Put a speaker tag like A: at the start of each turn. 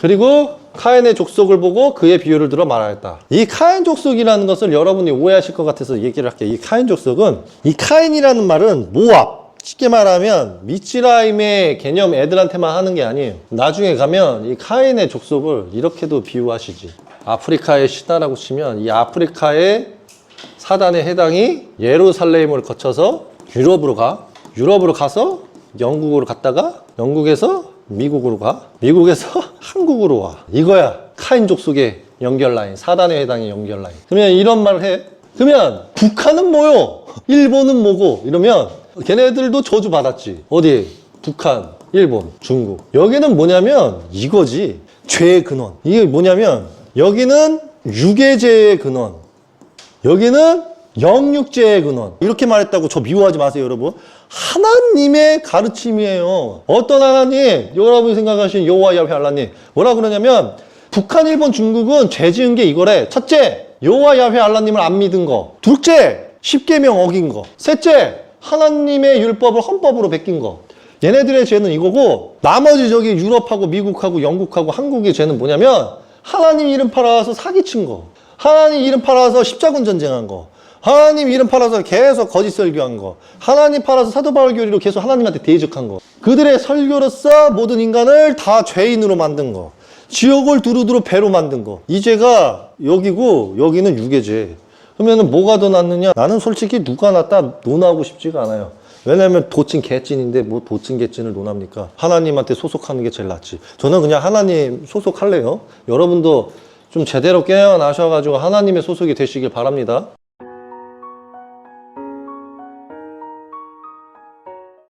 A: 그리고 카인의 족속을 보고 그의 비유를 들어 말하였다. 이 카인 족속이라는 것을 여러분이 오해하실 것 같아서 얘기를 할게요. 이 카인 족속은 이 카인이라는 말은 모압. 쉽게 말하면 미츠라임의 개념 애들한테만 하는 게 아니에요. 나중에 가면 이 카인의 족속을 이렇게도 비유하시지. 아프리카의 신화라고 치면 이 아프리카의 사단의 해당이 예루살렘을 거쳐서 유럽으로 가. 유럽으로 가서 영국으로 갔다가 영국에서 미국으로 가. 미국에서 한국으로 와. 이거야. 카인족 속의 연결 라인. 사단의 해당의 연결 라인. 그러면 이런 말을 해. 그러면 북한은 뭐요? 일본은 뭐고? 이러면 걔네들도 저주 받았지. 어디? 북한, 일본, 중국. 여기는 뭐냐면 이거지. 죄의 근원. 이게 뭐냐면 여기는 유계죄의 근원. 여기는 영육제의 근원. 이렇게 말했다고 저 미워하지 마세요, 여러분. 하나님의 가르침이에요. 어떤 하나님? 여러분이 생각하신 여호와 야훼 알라님. 뭐라 그러냐면 북한, 일본, 중국은 죄 지은 게 이거래. 첫째, 여호와 야훼 알라님을 안 믿은 거. 둘째, 십계명 어긴 거. 셋째, 하나님의 율법을 헌법으로 베낀 거. 얘네들의 죄는 이거고 나머지 저기 유럽하고 미국하고 영국하고 한국의 죄는 뭐냐면 하나님 이름 팔아서 사기친 거. 하나님 이름 팔아서 십자군 전쟁한 거. 하나님 이름 팔아서 계속 거짓 설교한 거. 하나님 팔아서 사도 바울 교리로 계속 하나님한테 대적한 거. 그들의 설교로서 모든 인간을 다 죄인으로 만든 거. 지옥을 두루두루 배로 만든 거. 이 죄가 여기고 여기는 유괴죄. 그러면 뭐가 더 낫느냐? 나는 솔직히 누가 낫다 논하고 싶지가 않아요. 왜냐면 도찐 개찐인데 뭐 도찐 개찐을 논합니까? 하나님한테 소속하는 게 제일 낫지. 저는 그냥 하나님 소속할래요. 여러분도 좀 제대로 깨어나셔가지고 하나님의 소속이 되시길 바랍니다.